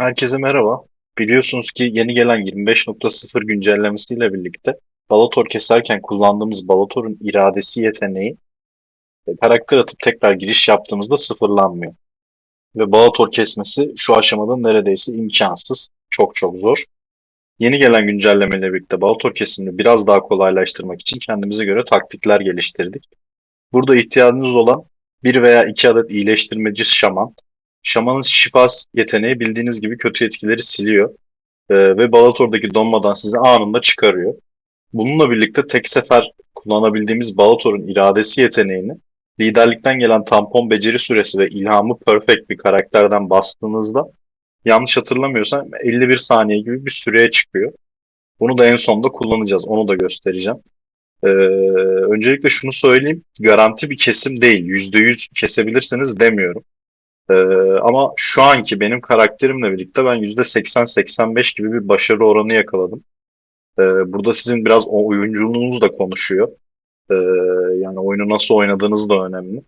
Herkese merhaba. Biliyorsunuz ki yeni gelen 25.0 güncellemesiyle birlikte Balator keserken kullandığımız Balator'un iradesi yeteneği e, karakter atıp tekrar giriş yaptığımızda sıfırlanmıyor. Ve Balator kesmesi şu aşamada neredeyse imkansız. Çok çok zor. Yeni gelen güncellemeyle birlikte Balator kesimini biraz daha kolaylaştırmak için kendimize göre taktikler geliştirdik. Burada ihtiyacınız olan bir veya iki adet iyileştirmeci şaman. Şamanın şifas yeteneği bildiğiniz gibi kötü etkileri siliyor. Ee, ve Balator'daki donmadan sizi anında çıkarıyor. Bununla birlikte tek sefer kullanabildiğimiz Balator'un iradesi yeteneğini liderlikten gelen tampon beceri süresi ve ilhamı perfect bir karakterden bastığınızda yanlış hatırlamıyorsam 51 saniye gibi bir süreye çıkıyor. Bunu da en sonunda kullanacağız. Onu da göstereceğim. Ee, öncelikle şunu söyleyeyim. Garanti bir kesim değil. %100 kesebilirsiniz demiyorum. Ee, ama şu anki benim karakterimle birlikte ben %80-85 gibi bir başarı oranı yakaladım. Ee, burada sizin biraz o oyunculuğunuz da konuşuyor. Ee, yani oyunu nasıl oynadığınız da önemli.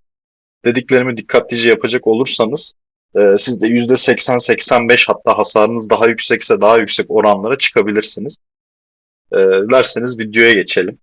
Dediklerimi dikkatlice yapacak olursanız e, siz de %80-85 hatta hasarınız daha yüksekse daha yüksek oranlara çıkabilirsiniz. Ee, derseniz videoya geçelim.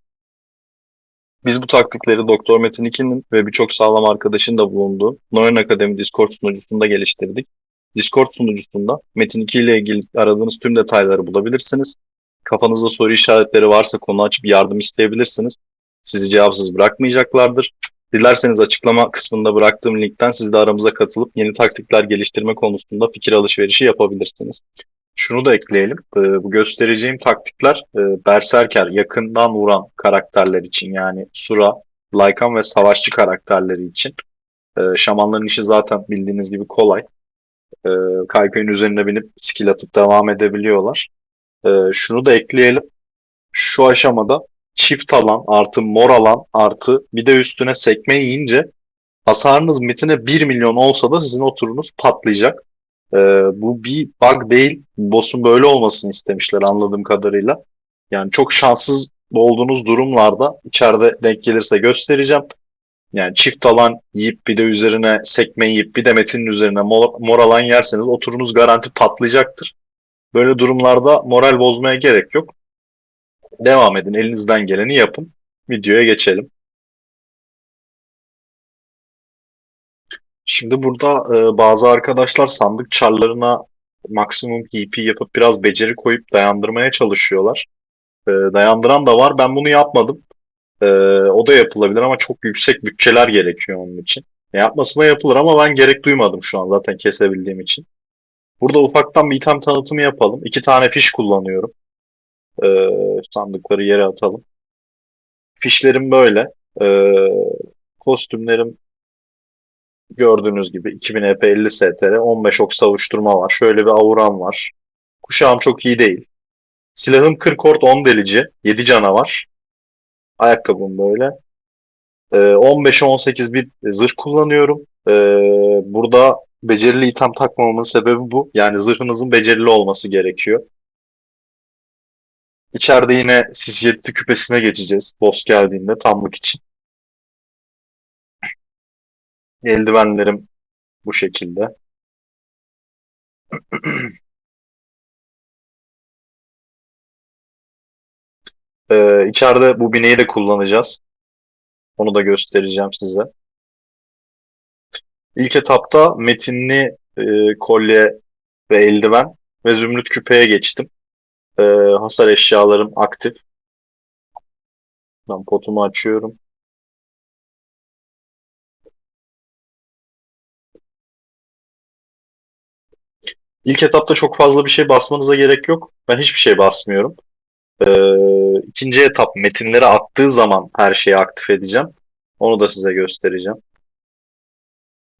Biz bu taktikleri Doktor Metin 2'nin ve birçok sağlam arkadaşın da bulunduğu Noyan Akademi Discord sunucusunda geliştirdik. Discord sunucusunda Metin 2 ile ilgili aradığınız tüm detayları bulabilirsiniz. Kafanızda soru işaretleri varsa konu açıp yardım isteyebilirsiniz. Sizi cevapsız bırakmayacaklardır. Dilerseniz açıklama kısmında bıraktığım linkten siz de aramıza katılıp yeni taktikler geliştirme konusunda fikir alışverişi yapabilirsiniz. Şunu da ekleyelim. Ee, bu göstereceğim taktikler e, Berserker yakından vuran karakterler için yani Sura, Lycan ve savaşçı karakterleri için. Ee, şamanların işi zaten bildiğiniz gibi kolay. Ee, kaykayın üzerine binip skill atıp devam edebiliyorlar. Şunu da ekleyelim. Şu aşamada çift alan artı mor alan artı bir de üstüne sekme yiyince hasarınız mitine 1 milyon olsa da sizin oturunuz patlayacak. Ee, bu bir bug değil. Boss'un böyle olmasını istemişler anladığım kadarıyla. Yani çok şanssız olduğunuz durumlarda içeride denk gelirse göstereceğim. Yani çift alan yiyip bir de üzerine sekme yiyip bir de metinin üzerine mor, mor yerseniz oturunuz garanti patlayacaktır. Böyle durumlarda moral bozmaya gerek yok. Devam edin. Elinizden geleni yapın. Videoya geçelim. Şimdi burada e, bazı arkadaşlar sandık çarlarına maksimum PP yapıp biraz beceri koyup dayandırmaya çalışıyorlar. E, dayandıran da var. Ben bunu yapmadım. E, o da yapılabilir ama çok yüksek bütçeler gerekiyor onun için. E, yapmasına yapılır ama ben gerek duymadım şu an zaten kesebildiğim için. Burada ufaktan bir item tanıtımı yapalım. İki tane fiş kullanıyorum. E, sandıkları yere atalım. Fişlerim böyle. E, kostümlerim Gördüğünüz gibi 2000 EP 50 STR 15 ok savuşturma var. Şöyle bir auram var. Kuşağım çok iyi değil. Silahım 40 ort 10 delici. 7 canavar. Ayakkabım böyle. Ee, 15'e 18 bir zırh kullanıyorum. Ee, burada becerili item takmamamın sebebi bu. Yani zırhınızın becerili olması gerekiyor. İçeride yine sisyetli küpesine geçeceğiz. Boss geldiğinde tamlık için. Eldivenlerim bu şekilde. Ee, içeride bu bineği de kullanacağız. Onu da göstereceğim size. İlk etapta metinli e, kolye ve eldiven ve zümrüt küpeye geçtim. Ee, hasar eşyalarım aktif. Ben potumu açıyorum. İlk etapta çok fazla bir şey basmanıza gerek yok. Ben hiçbir şey basmıyorum. Ee, ikinci etap metinleri attığı zaman her şeyi aktif edeceğim. Onu da size göstereceğim.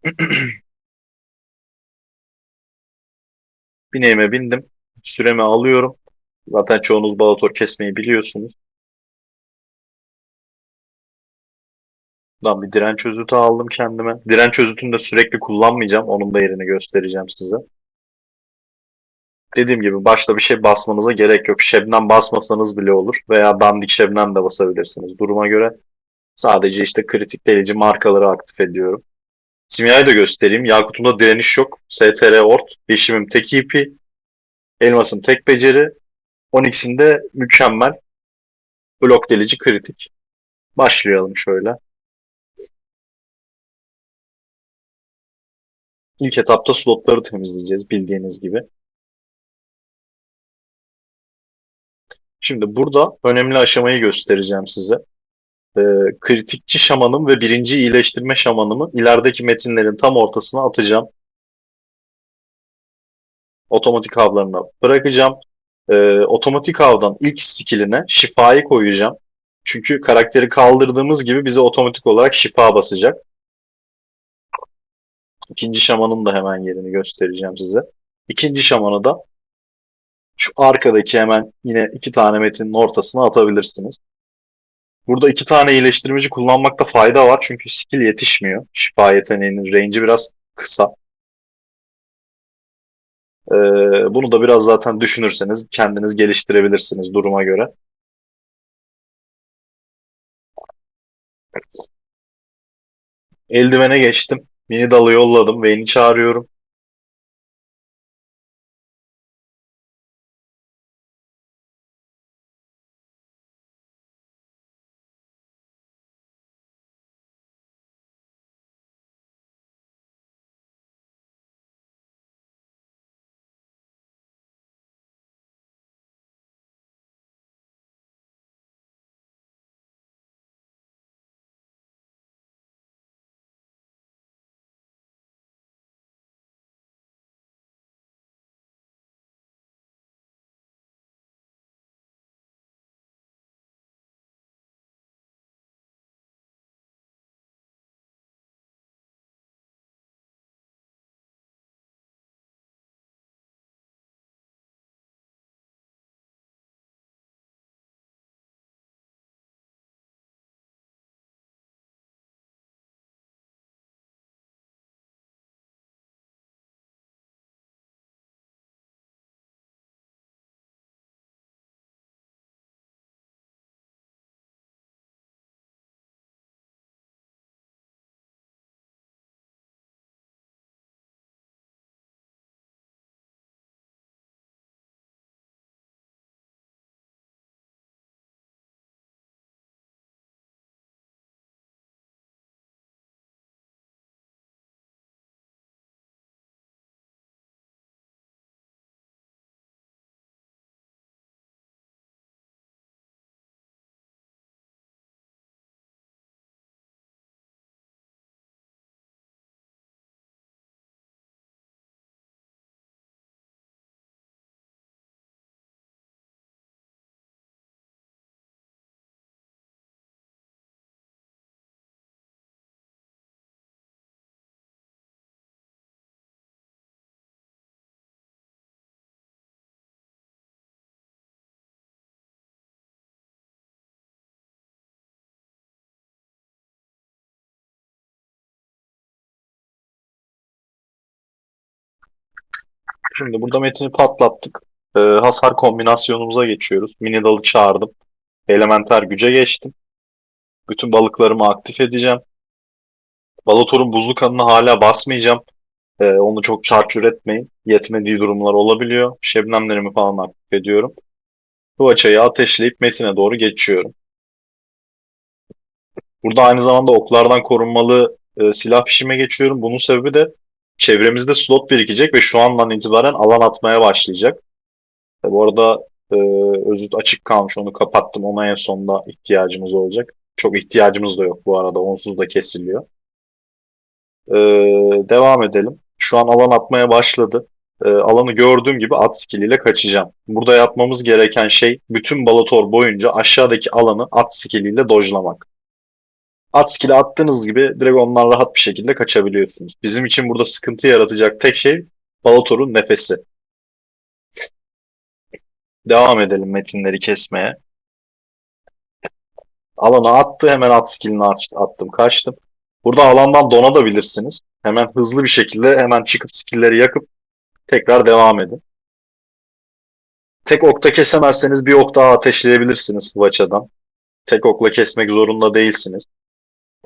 Bineğime bindim. Süremi alıyorum. Zaten çoğunuz Balator kesmeyi biliyorsunuz. Buradan bir direnç özütü aldım kendime. Direnç özütünü de sürekli kullanmayacağım. Onun da yerini göstereceğim size. Dediğim gibi başta bir şey basmanıza gerek yok. Şebnem basmasanız bile olur. Veya dandik şebnem de basabilirsiniz. Duruma göre sadece işte kritik delici markaları aktif ediyorum. Simyayı da göstereyim. Yakut'umda direniş yok. STR ort. Yeşimim tek EP. Elmas'ım tek beceri. Onyx'in de mükemmel. Blok delici kritik. Başlayalım şöyle. İlk etapta slotları temizleyeceğiz bildiğiniz gibi. Şimdi burada önemli aşamayı göstereceğim size. Ee, kritikçi şamanım ve birinci iyileştirme şamanımı ilerideki metinlerin tam ortasına atacağım. Otomatik avlarına bırakacağım. Ee, otomatik avdan ilk skilline şifayı koyacağım. Çünkü karakteri kaldırdığımız gibi bize otomatik olarak şifa basacak. İkinci şamanın da hemen yerini göstereceğim size. İkinci şamanı da şu arkadaki hemen yine iki tane metinin ortasına atabilirsiniz. Burada iki tane iyileştirmeci kullanmakta fayda var çünkü skill yetişmiyor. Şifa yeteneğinin range'i biraz kısa. Ee, bunu da biraz zaten düşünürseniz kendiniz geliştirebilirsiniz duruma göre. Eldivene geçtim. Mini dalı yolladım. Vayne'i çağırıyorum. Şimdi burada metini patlattık. Ee, hasar kombinasyonumuza geçiyoruz. Mini dalı çağırdım. Elementer güce geçtim. Bütün balıklarımı aktif edeceğim. Balator'un buzlu kanını hala basmayacağım. Ee, onu çok çarçur etmeyin. Yetmediği durumlar olabiliyor. Şebnemlerimi falan aktif ediyorum. Kıvaçayı ateşleyip metine doğru geçiyorum. Burada aynı zamanda oklardan korunmalı e, silah pişime geçiyorum. Bunun sebebi de çevremizde slot birikecek ve şu andan itibaren alan atmaya başlayacak. E, bu arada e, özüt açık kalmış onu kapattım. Ona en sonunda ihtiyacımız olacak. Çok ihtiyacımız da yok bu arada. Onsuz da kesiliyor. E, devam edelim. Şu an alan atmaya başladı. E, alanı gördüğüm gibi at skill ile kaçacağım. Burada yapmamız gereken şey bütün Balator boyunca aşağıdaki alanı at skill ile dojlamak. At skill'i attığınız gibi direkt ondan rahat bir şekilde kaçabiliyorsunuz. Bizim için burada sıkıntı yaratacak tek şey Balator'un nefesi. Devam edelim metinleri kesmeye. Alana attı hemen at skillini attım kaçtım. Burada alandan donabilirsiniz. Hemen hızlı bir şekilde hemen çıkıp skillleri yakıp tekrar devam edin. Tek okta kesemezseniz bir ok daha ateşleyebilirsiniz Hıvaça'dan. Tek okla kesmek zorunda değilsiniz.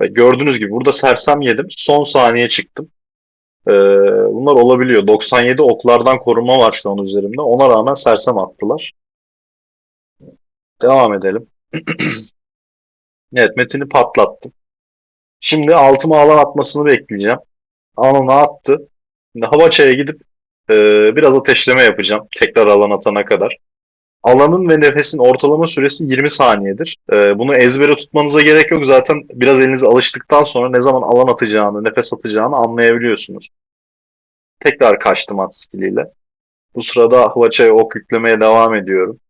Gördüğünüz gibi burada sersem yedim. Son saniye çıktım. Ee, bunlar olabiliyor. 97 oklardan koruma var şu an üzerimde. Ona rağmen sersem attılar. Devam edelim. evet Metin'i patlattım. Şimdi altıma alan atmasını bekleyeceğim. Alanı attı. Şimdi Havaça'ya gidip e, biraz ateşleme yapacağım. Tekrar alan atana kadar. Alanın ve nefesin ortalama süresi 20 saniyedir. E, bunu ezbere tutmanıza gerek yok. Zaten biraz elinize alıştıktan sonra ne zaman alan atacağını, nefes atacağını anlayabiliyorsunuz. Tekrar kaçtım at skilliyle. Bu sırada Havaça'ya ok yüklemeye devam ediyorum.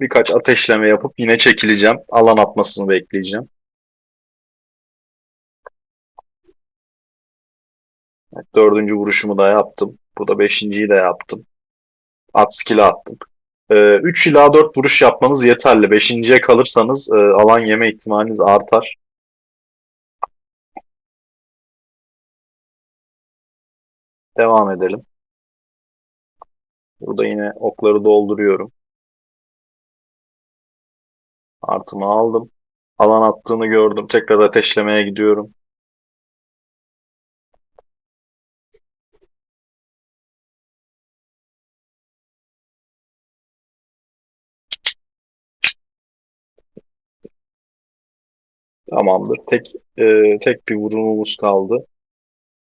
Birkaç ateşleme yapıp yine çekileceğim. Alan atmasını bekleyeceğim. Evet, dördüncü vuruşumu da yaptım. Burada beşinciyi de yaptım. At skill'i attım. Ee, 3 ila 4 vuruş yapmanız yeterli. Beşinciye kalırsanız e, alan yeme ihtimaliniz artar. Devam edelim. Burada yine okları dolduruyorum. Artımı aldım. Alan attığını gördüm. Tekrar ateşlemeye gidiyorum. Tamamdır. Tek e, tek bir vurumumuz kaldı.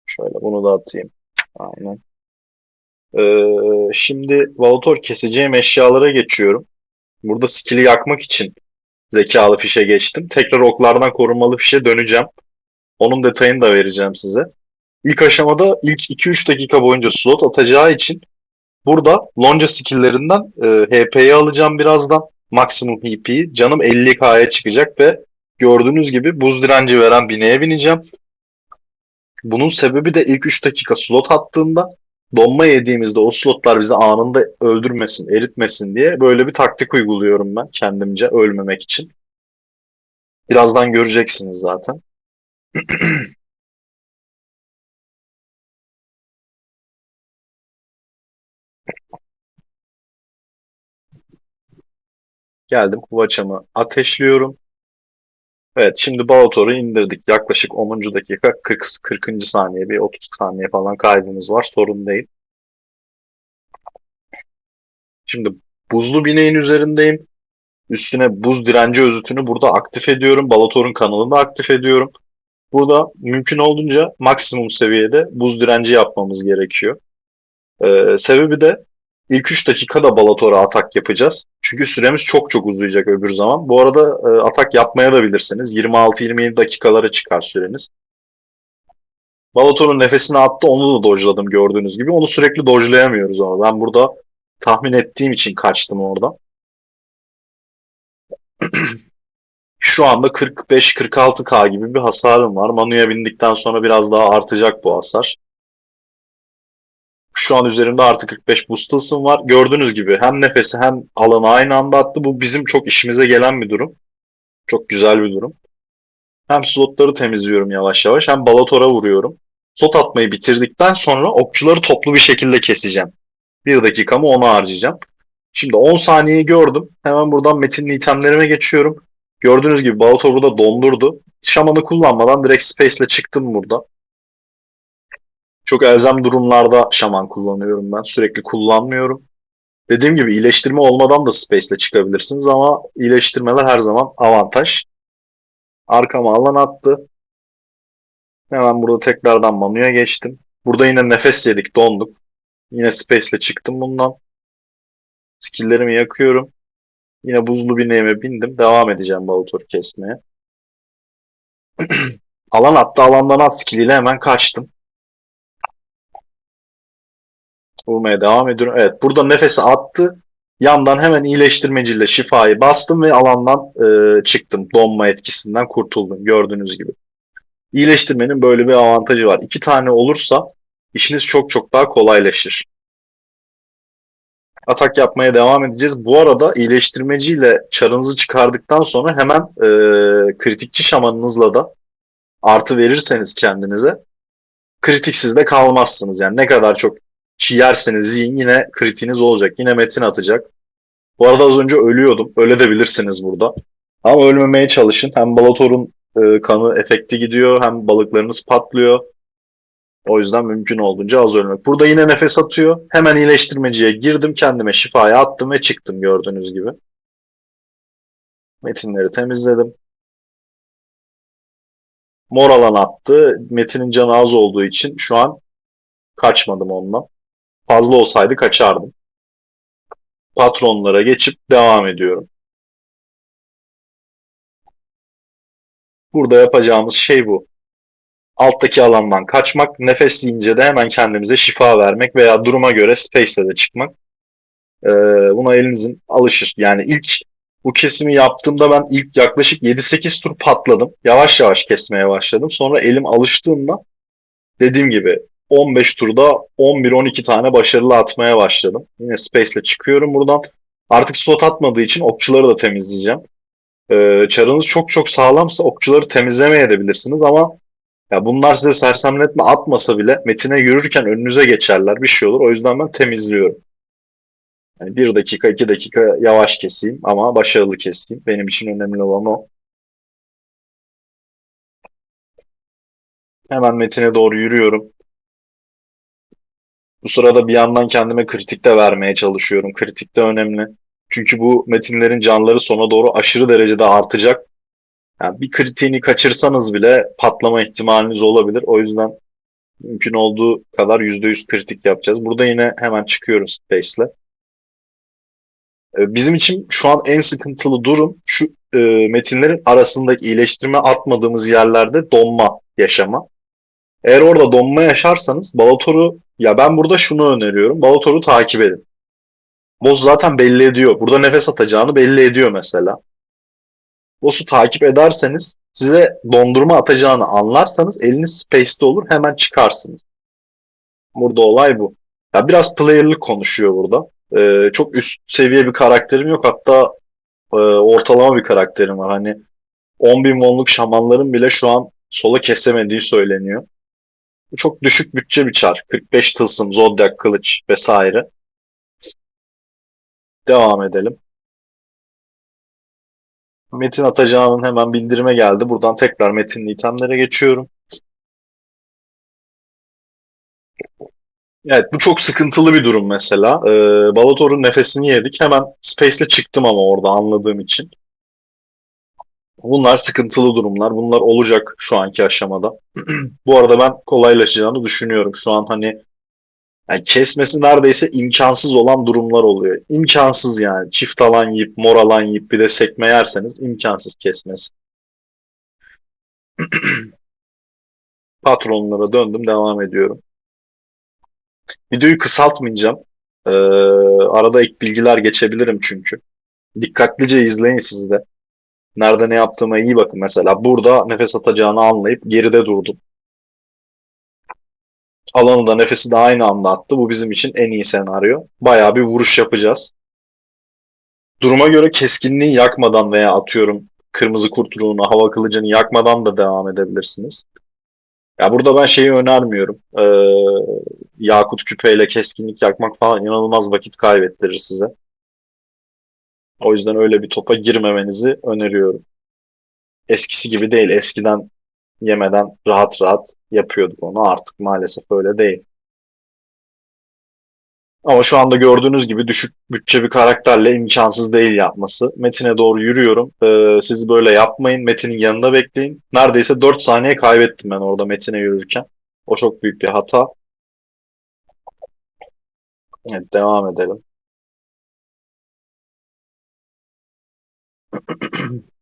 Şöyle bunu da atayım. Aynen. E, şimdi Valator keseceğim eşyalara geçiyorum. Burada skill'i yakmak için zekalı fişe geçtim. Tekrar oklardan korunmalı fişe döneceğim. Onun detayını da vereceğim size. İlk aşamada ilk 2-3 dakika boyunca slot atacağı için burada lonca skill'lerinden e, HP'yi alacağım birazdan. Maksimum HP'yi. Canım 50k'ya çıkacak ve gördüğünüz gibi buz direnci veren bineğe bineceğim. Bunun sebebi de ilk 3 dakika slot attığında donma yediğimizde o slotlar bizi anında öldürmesin, eritmesin diye böyle bir taktik uyguluyorum ben kendimce ölmemek için. Birazdan göreceksiniz zaten. Geldim kuvaçamı ateşliyorum. Evet şimdi Balator'u indirdik. Yaklaşık 10. dakika 40, 40. saniye bir 30 saniye falan kaybımız var. Sorun değil. Şimdi buzlu bineğin üzerindeyim. Üstüne buz direnci özütünü burada aktif ediyorum. Balator'un kanalını aktif ediyorum. Burada mümkün olduğunca maksimum seviyede buz direnci yapmamız gerekiyor. Ee, sebebi de ilk 3 dakikada Balator'a atak yapacağız. Çünkü süremiz çok çok uzayacak öbür zaman. Bu arada e, atak yapmaya da bilirsiniz. 26-27 dakikalara çıkar süreniz. Balator'un nefesini attı onu da dojladım gördüğünüz gibi. Onu sürekli dojlayamıyoruz ama ben burada tahmin ettiğim için kaçtım orada. Şu anda 45-46k gibi bir hasarım var. Manu'ya bindikten sonra biraz daha artacak bu hasar. Şu an üzerimde artı 45 boost var. Gördüğünüz gibi hem nefesi hem alanı aynı anda attı. Bu bizim çok işimize gelen bir durum. Çok güzel bir durum. Hem slotları temizliyorum yavaş yavaş hem balatora vuruyorum. Slot atmayı bitirdikten sonra okçuları toplu bir şekilde keseceğim. Bir dakikamı ona harcayacağım. Şimdi 10 saniyeyi gördüm. Hemen buradan metinli itemlerime geçiyorum. Gördüğünüz gibi Balator burada dondurdu. Şamanı kullanmadan direkt Space ile çıktım burada. Çok elzem durumlarda şaman kullanıyorum ben. Sürekli kullanmıyorum. Dediğim gibi iyileştirme olmadan da Space ile çıkabilirsiniz ama iyileştirmeler her zaman avantaj. Arkama alan attı. Hemen burada tekrardan Manu'ya geçtim. Burada yine nefes yedik, donduk. Yine Space ile çıktım bundan. Skill'lerimi yakıyorum. Yine buzlu bineğime bindim. Devam edeceğim Balator'u kesmeye. alan attı. Alandan az skill ile hemen kaçtım. Vurmaya devam ediyorum. Evet burada nefesi attı. Yandan hemen iyileştirmeciyle şifayı bastım ve alandan e, çıktım. Donma etkisinden kurtuldum gördüğünüz gibi. İyileştirmenin böyle bir avantajı var. İki tane olursa işiniz çok çok daha kolaylaşır. Atak yapmaya devam edeceğiz. Bu arada iyileştirmeciyle çarınızı çıkardıktan sonra hemen e, kritikçi şamanınızla da artı verirseniz kendinize kritiksiz de kalmazsınız. Yani ne kadar çok yerseniz yine kritiğiniz olacak. Yine metin atacak. Bu arada az önce ölüyordum. Öyle de bilirsiniz burada. Ama ölmemeye çalışın. Hem Balator'un e, kanı efekti gidiyor hem balıklarınız patlıyor. O yüzden mümkün olduğunca az ölmek. Burada yine nefes atıyor. Hemen iyileştirmeciye girdim. Kendime şifaya attım ve çıktım gördüğünüz gibi. Metinleri temizledim. Mor alan attı. Metin'in canı az olduğu için şu an kaçmadım ondan. Fazla olsaydı kaçardım. Patronlara geçip devam ediyorum. Burada yapacağımız şey bu. Alttaki alandan kaçmak, nefes yiyince de hemen kendimize şifa vermek veya duruma göre space'e de çıkmak. Ee, buna elinizin alışır. Yani ilk bu kesimi yaptığımda ben ilk yaklaşık 7-8 tur patladım. Yavaş yavaş kesmeye başladım. Sonra elim alıştığında dediğim gibi 15 turda 11-12 tane başarılı atmaya başladım. Yine space ile çıkıyorum buradan. Artık slot atmadığı için okçuları da temizleyeceğim. Ee, çarınız çok çok sağlamsa okçuları temizlemeye edebilirsiniz ama ya bunlar size sersemletme atmasa bile metine yürürken önünüze geçerler bir şey olur. O yüzden ben temizliyorum. Yani bir dakika iki dakika yavaş keseyim ama başarılı keseyim. Benim için önemli olan o. Hemen metine doğru yürüyorum. Bu sırada bir yandan kendime kritik de vermeye çalışıyorum. Kritik de önemli. Çünkü bu metinlerin canları sona doğru aşırı derecede artacak. Yani bir kritiğini kaçırsanız bile patlama ihtimaliniz olabilir. O yüzden mümkün olduğu kadar %100 kritik yapacağız. Burada yine hemen çıkıyorum Space'le. Ee, Bizim için şu an en sıkıntılı durum şu e, metinlerin arasındaki iyileştirme atmadığımız yerlerde donma yaşama. Eğer orada donma yaşarsanız Balator'u ya ben burada şunu öneriyorum. Balator'u takip edin. Boss zaten belli ediyor. Burada nefes atacağını belli ediyor mesela. Boss'u takip ederseniz size dondurma atacağını anlarsanız eliniz space'te olur hemen çıkarsınız. Burada olay bu. Ya biraz player'lık konuşuyor burada. Ee, çok üst seviye bir karakterim yok. Hatta e, ortalama bir karakterim var. Hani 10.000 wonluk şamanların bile şu an sola kesemediği söyleniyor. Çok düşük bütçe bir çar. 45 tılsım, zodyak kılıç vesaire. Devam edelim. Metin atacağının hemen bildirime geldi. Buradan tekrar metinli itemlere geçiyorum. Evet bu çok sıkıntılı bir durum mesela. Ee, Balator'un nefesini yedik. Hemen Space'le çıktım ama orada anladığım için. Bunlar sıkıntılı durumlar. Bunlar olacak şu anki aşamada. Bu arada ben kolaylaşacağını düşünüyorum. Şu an hani yani kesmesi neredeyse imkansız olan durumlar oluyor. İmkansız yani. Çift alan yiyip, mor alan yiyip bir de sekme yerseniz imkansız kesmesi. Patronlara döndüm, devam ediyorum. Videoyu kısaltmayacağım. Ee, arada ek bilgiler geçebilirim çünkü. Dikkatlice izleyin siz de. Nerede ne yaptığıma iyi bakın. Mesela burada nefes atacağını anlayıp geride durdum. Alanı da nefesi de aynı anda attı. Bu bizim için en iyi senaryo. Bayağı bir vuruş yapacağız. Duruma göre keskinliği yakmadan veya atıyorum kırmızı kurt ruhunu, hava kılıcını yakmadan da devam edebilirsiniz. Ya burada ben şeyi önermiyorum. Ee, yakut küpeyle keskinlik yakmak falan inanılmaz vakit kaybettirir size. O yüzden öyle bir topa girmemenizi öneriyorum. Eskisi gibi değil. Eskiden yemeden rahat rahat yapıyorduk onu. Artık maalesef öyle değil. Ama şu anda gördüğünüz gibi düşük bütçe bir karakterle imkansız değil yapması. Metin'e doğru yürüyorum. Ee, siz böyle yapmayın. Metin'in yanında bekleyin. Neredeyse 4 saniye kaybettim ben orada Metin'e yürürken. O çok büyük bir hata. Evet, devam edelim.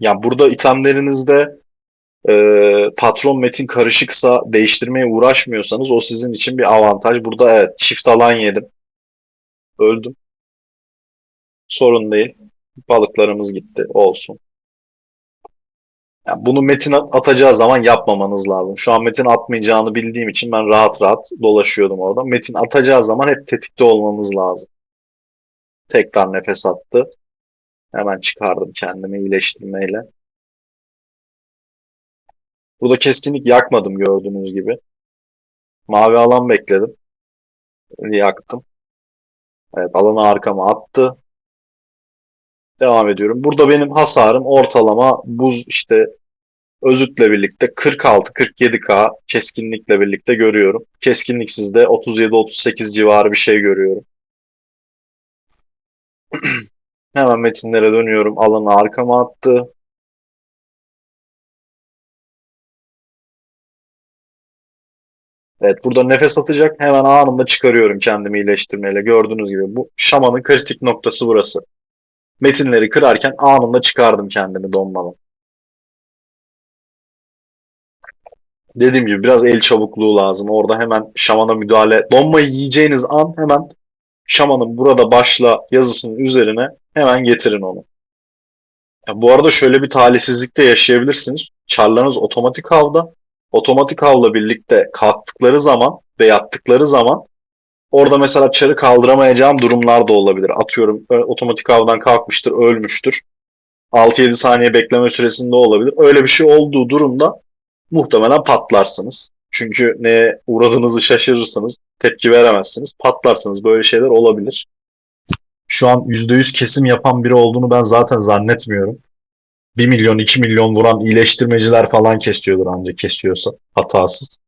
Ya burada itemlerinizde e, patron metin karışıksa değiştirmeye uğraşmıyorsanız o sizin için bir avantaj. Burada evet çift alan yedim. Öldüm. Sorun değil. Balıklarımız gitti. Olsun. Yani bunu Metin atacağı zaman yapmamanız lazım. Şu an Metin atmayacağını bildiğim için ben rahat rahat dolaşıyordum orada. Metin atacağı zaman hep tetikte olmamız lazım. Tekrar nefes attı. Hemen çıkardım kendimi iyileştirmeyle. Burada keskinlik yakmadım gördüğünüz gibi. Mavi alan bekledim. Yaktım. Evet alanı arkama attı. Devam ediyorum. Burada benim hasarım ortalama buz işte özütle birlikte 46-47K keskinlikle birlikte görüyorum. Keskinliksiz de 37-38 civarı bir şey görüyorum. Hemen metinlere dönüyorum. Alanı arkama attı. Evet burada nefes atacak. Hemen anında çıkarıyorum kendimi iyileştirmeyle. Gördüğünüz gibi bu şamanın kritik noktası burası. Metinleri kırarken anında çıkardım kendimi donmadan. Dediğim gibi biraz el çabukluğu lazım. Orada hemen şamana müdahale. Donmayı yiyeceğiniz an hemen şamanın burada başla yazısının üzerine hemen getirin onu. Ya bu arada şöyle bir talihsizlik de yaşayabilirsiniz. Çarlarınız otomatik avda. Otomatik avla birlikte kalktıkları zaman ve yattıkları zaman orada mesela çarı kaldıramayacağım durumlar da olabilir. Atıyorum otomatik avdan kalkmıştır, ölmüştür. 6-7 saniye bekleme süresinde olabilir. Öyle bir şey olduğu durumda muhtemelen patlarsınız. Çünkü neye uğradığınızı şaşırırsınız, tepki veremezsiniz, patlarsınız. Böyle şeyler olabilir. Şu an %100 kesim yapan biri olduğunu ben zaten zannetmiyorum. 1 milyon, 2 milyon vuran iyileştirmeciler falan kesiyordur ancak kesiyorsa hatasız.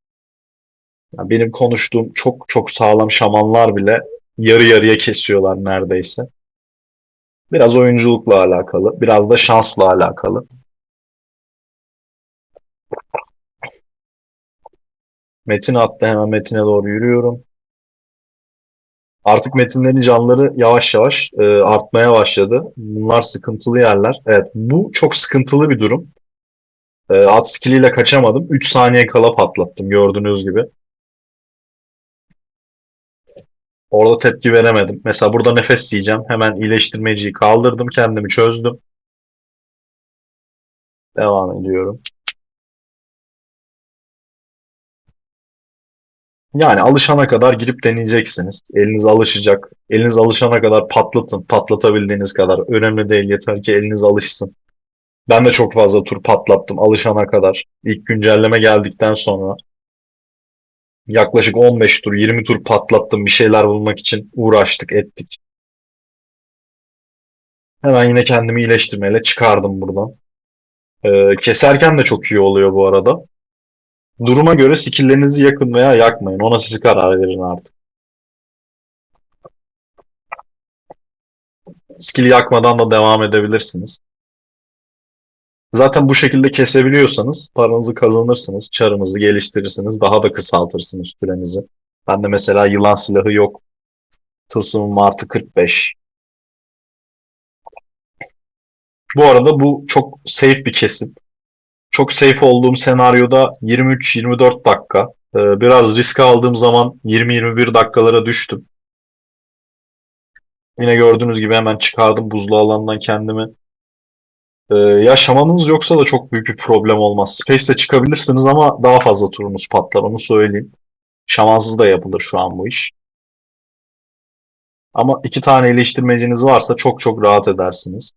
Yani benim konuştuğum çok çok sağlam şamanlar bile yarı yarıya kesiyorlar neredeyse. Biraz oyunculukla alakalı, biraz da şansla alakalı. Metin attı hemen Metin'e doğru yürüyorum. Artık metinlerin canları yavaş yavaş e, artmaya başladı. Bunlar sıkıntılı yerler. Evet bu çok sıkıntılı bir durum. E, at skilliyle kaçamadım. 3 saniye kala patlattım gördüğünüz gibi. Orada tepki veremedim. Mesela burada nefes yiyeceğim. Hemen iyileştirmeciyi kaldırdım. Kendimi çözdüm. Devam ediyorum. Yani alışana kadar girip deneyeceksiniz. Eliniz alışacak. Eliniz alışana kadar patlatın. Patlatabildiğiniz kadar. Önemli değil. Yeter ki eliniz alışsın. Ben de çok fazla tur patlattım alışana kadar. İlk güncelleme geldikten sonra yaklaşık 15 tur, 20 tur patlattım. Bir şeyler bulmak için uğraştık, ettik. Hemen yine kendimi iyileştirmeyle çıkardım buradan. Ee, keserken de çok iyi oluyor bu arada. Duruma göre skill'lerinizi yakın veya yakmayın. Ona siz karar verin artık. Skill yakmadan da devam edebilirsiniz. Zaten bu şekilde kesebiliyorsanız paranızı kazanırsınız, çarınızı geliştirirsiniz, daha da kısaltırsınız sürenizi. Bende mesela yılan silahı yok. Tılsımım artı 45. Bu arada bu çok safe bir kesim. Çok safe olduğum senaryoda 23-24 dakika. Ee, Biraz risk aldığım zaman 20-21 dakikalara düştüm. Yine gördüğünüz gibi hemen çıkardım buzlu alandan kendimi. Ee, ya şamanınız yoksa da çok büyük bir problem olmaz. Space'le çıkabilirsiniz ama daha fazla turunuz patlar onu söyleyeyim. Şamansız da yapılır şu an bu iş. Ama iki tane iyileştirmeciniz varsa çok çok rahat edersiniz.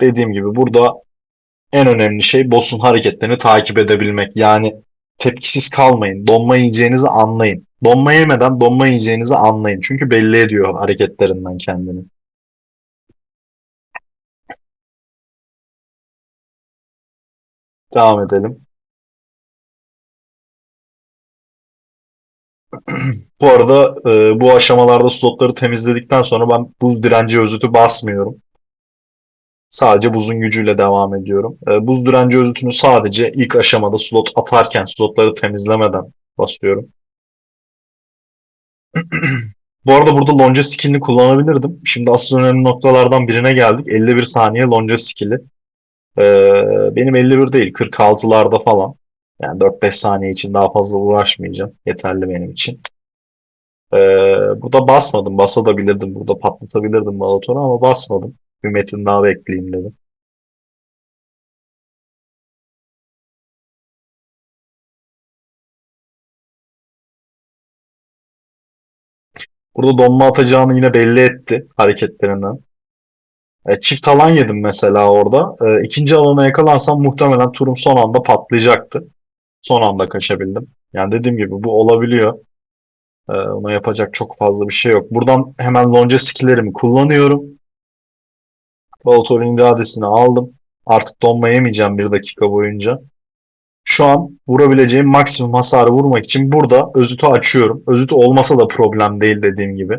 Dediğim gibi burada en önemli şey boss'un hareketlerini takip edebilmek. Yani tepkisiz kalmayın. Donma yiyeceğinizi anlayın. Donma yemeden donma yiyeceğinizi anlayın. Çünkü belli ediyor hareketlerinden kendini. Devam edelim. Bu arada e, bu aşamalarda slotları temizledikten sonra ben buz direnci özütü basmıyorum. Sadece buzun gücüyle devam ediyorum. E, buz direnci özütünü sadece ilk aşamada slot atarken, slotları temizlemeden basıyorum. Bu arada burada lonca skillini kullanabilirdim. Şimdi asıl önemli noktalardan birine geldik. 51 saniye lonca skilli. Ee, benim 51 değil 46'larda falan. Yani 4-5 saniye için daha fazla uğraşmayacağım. Yeterli benim için. Ee, burada basmadım. Basabilirdim. Burada patlatabilirdim Balaton'u ama basmadım. Bir metin daha bekleyeyim dedim. Burada donma atacağını yine belli etti hareketlerinden. E, çift alan yedim mesela orada. E, ikinci alana yakalansam muhtemelen turum son anda patlayacaktı. Son anda kaçabildim. Yani dediğim gibi bu olabiliyor. Ee, ona yapacak çok fazla bir şey yok. Buradan hemen lonca skill'lerimi kullanıyorum. Balator'un iradesini aldım. Artık donma yemeyeceğim bir dakika boyunca. Şu an vurabileceğim maksimum hasarı vurmak için burada özütü açıyorum. Özütü olmasa da problem değil dediğim gibi.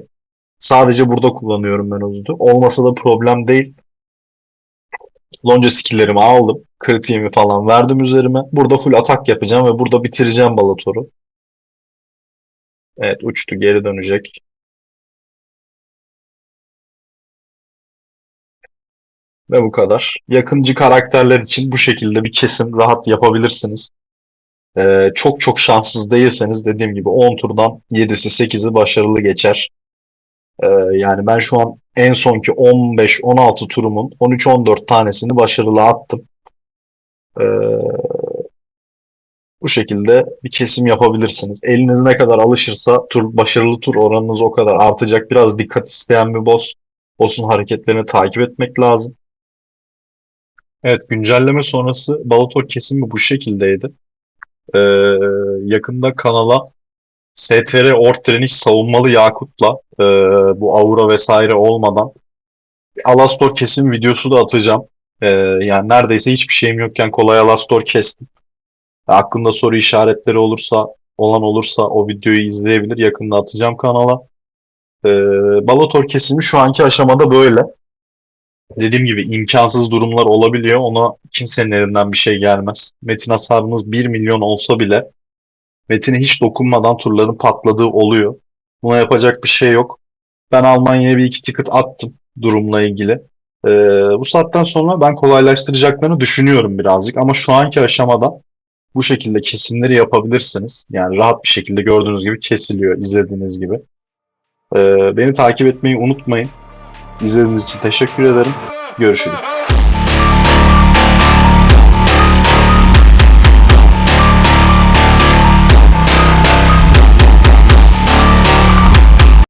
Sadece burada kullanıyorum ben özütü. Olmasa da problem değil. Lonca skill'lerimi aldım. Kritiğimi falan verdim üzerime. Burada full atak yapacağım ve burada bitireceğim Balator'u. Evet uçtu geri dönecek. Ve bu kadar. Yakıncı karakterler için bu şekilde bir kesim rahat yapabilirsiniz. Ee, çok çok şanssız değilseniz dediğim gibi 10 turdan 7'si 8'i başarılı geçer. Ee, yani ben şu an en sonki 15-16 turumun 13-14 tanesini başarılı attım. Ee, bu şekilde bir kesim yapabilirsiniz. Eliniz ne kadar alışırsa tur, başarılı tur oranınız o kadar artacak. Biraz dikkat isteyen bir boss. Boss'un hareketlerini takip etmek lazım. Evet güncelleme sonrası Balator kesimi bu şekildeydi. Ee, yakında kanala STR Ort Direniş savunmalı Yakut'la e, bu aura vesaire olmadan Alastor kesim videosu da atacağım. Ee, yani neredeyse hiçbir şeyim yokken kolay Alastor kestim. Aklında soru işaretleri olursa olan olursa o videoyu izleyebilir. Yakında atacağım kanala. Ee, Balator kesimi şu anki aşamada böyle. Dediğim gibi imkansız durumlar olabiliyor. Ona kimsenin elinden bir şey gelmez. Metin hasarınız 1 milyon olsa bile Metin'e hiç dokunmadan turların patladığı oluyor. Buna yapacak bir şey yok. Ben Almanya'ya bir iki ticket attım durumla ilgili. Ee, bu saatten sonra ben kolaylaştıracaklarını düşünüyorum birazcık. Ama şu anki aşamada bu şekilde kesimleri yapabilirsiniz. Yani rahat bir şekilde gördüğünüz gibi kesiliyor izlediğiniz gibi. Ee, beni takip etmeyi unutmayın. İzlediğiniz için teşekkür ederim. Görüşürüz.